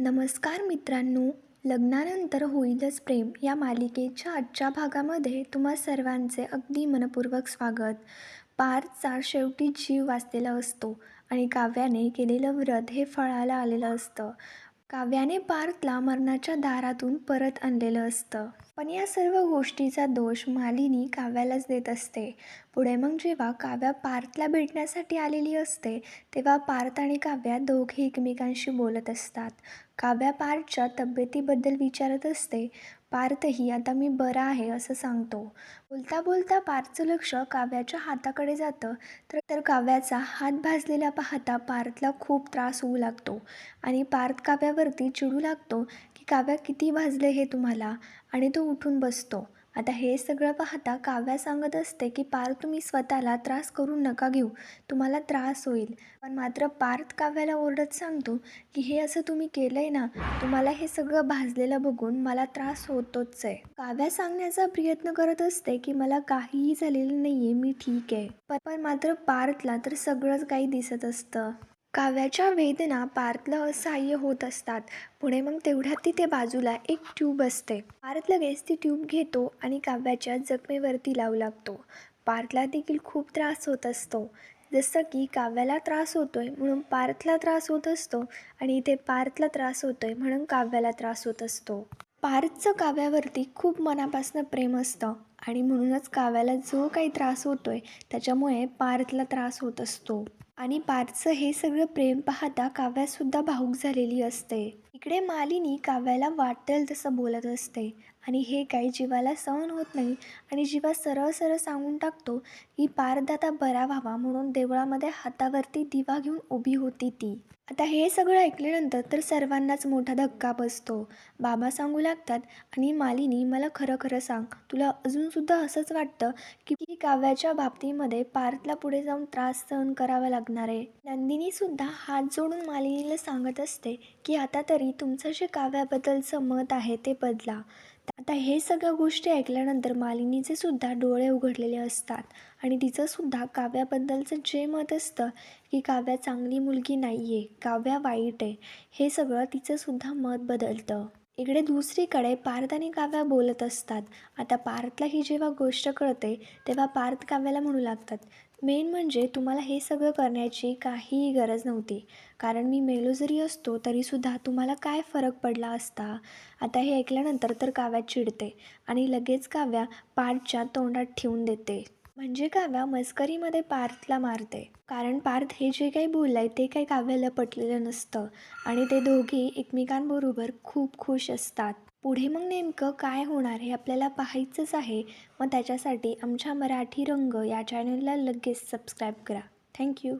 नमस्कार मित्रांनो. लग्नानंतर होईलच प्रेम. या मालिकेच्या आजच्या भागामध्ये तुम्हा सर्वांचे अगदी मनपूर्वक स्वागत. पारचा शेवटी जीव वाचलेला असतो आणि काव्याने केलेलं व्रत हे फळाला आलेलं असतं. काव्याने पार्थला मरणाच्या दारातून परत आणलेलं असतं. पण या सर्व गोष्टीचा दोष मालिनी काव्यालाच देत असते. पुढे मग जेव्हा काव्या पार्थला भेटण्यासाठी आलेली असते तेव्हा पार्थ आणि काव्या दोघे एकमेकांशी बोलत असतात. काव्या पार्थच्या तब्येतीबद्दल विचारत असते पार्थही आता मी बरा आहे असं सांगतो. बोलता बोलता पार्थचं लक्ष काव्याच्या हाताकडे जातं तर तर काव्याचा हात भाजलेला पाहता पार्थला खूप त्रास होऊ लागतो आणि पार्थ काव्यावरती चिडू लागतो की काव्या किती भाजले हे तुम्हाला? आणि तो उठून बसतो. आता हे सगळं पाहता काव्या सांगत असते की पार्थ तुम्ही स्वतःला त्रास करून नका घेऊ. तुम्हाला त्रास होईल. पण मात्र पार्थ काव्याला ओरडत सांगतो की हे असं तुम्ही केलं आहे ना तुम्हाला हे सगळं भाजलेलं बघून मला त्रास होतोच आहे. काव्या सांगण्याचा प्रयत्न करत असते की मला काहीही झालेलं नाही आहे मी ठीक आहे. पण पण मात्र पार्थला तर सगळंच काही दिसत असतं. काव्याच्या वेदना पार्थला असहाय्य होत असतात. पुढे मग तेवढ्यात तिथे बाजूला एक ट्यूब असते. पार्थ लगेच ती ट्यूब घेतो आणि काव्याच्या जखमेवरती लावू लागतो. पार्थला देखील खूप त्रास होत असतो. जसं की काव्याला त्रास होतो आहे म्हणून पार्थला त्रास होत असतो आणि इथे पार्थला त्रास होतो आहे म्हणून काव्याला त्रास होत असतो. पार्थचं काव्यावरती खूप मनापासून प्रेम असतं आणि म्हणूनच काव्याला जो काही त्रास होतो आहे त्याच्यामुळे पार्थला त्रास होत असतो. आणि बारचं हे सगळं प्रेम पाहता काव्यासुद्धा भाऊक झालेली असते. इकडे मालिनी काव्याला वाटेल तसं बोलत असते. आणि हे काही जीवाला सहन होत नाही आणि जीवा सरळ सरळ सांगून टाकतो की पारदाता आता बरा व्हावा म्हणून देवळामध्ये हातावरती दिवा घेऊन उभी होती ती. आता हे सगळं ऐकल्यानंतर तर सर्वांनाच मोठा धक्का बसतो. बाबा सांगू लागतात आणि मालिनी मला खरं खरं सांग. तुला अजूनसुद्धा असंच वाटतं की काव्याच्या बाबतीमध्ये पार्थला पुढे जाऊन त्रास सहन करावा लागणार आहे. नंदिनीसुद्धा हात जोडून मालिनीला सांगत असते की आता तरी तुमचं जे काव्याबद्दलचं मत आहे ते बदला. आता हे सगळ्या गोष्टी ऐकल्यानंतर मालिनीचे सुद्धा डोळे उघडलेले असतात आणि तिचंसुद्धा काव्याबद्दलचं जे मत असतं की काव्या चांगली मुलगी नाही आहे काव्या वाईट आहे हे सगळं तिचंसुद्धा मत बदलतं. इकडे दुसरीकडे पार्थ आणि काव्या बोलत असतात. आता पार्थला ही जेव्हा गोष्ट कळते तेव्हा पार्थ काव्याला म्हणू लागतात मेन म्हणजे तुम्हाला हे सगळं करण्याची काहीही गरज नव्हती. कारण मी मेलो जरी असतो तरीसुद्धा तुम्हाला काय फरक पडला असता? आता हे ऐकल्यानंतर तर काव्या चिडते आणि लगेच काव्या पार्थच्या तोंडात ठेवून देते. म्हणजे काव्या मस्करीमध्ये पार्थला मारते. कारण पार्थ हे जे काही बोललं आहे ते काही काव्याला पटलेलं नसतं. आणि ते दोघे एकमेकांबरोबर खूप खुश असतात. पुढे मग नेमकं काय होणार हे आपल्याला पाहायचंच आहे. मग त्याच्यासाठी आमच्या मराठी रंग या चॅनलला लगेच सबस्क्राईब करा. थँक्यू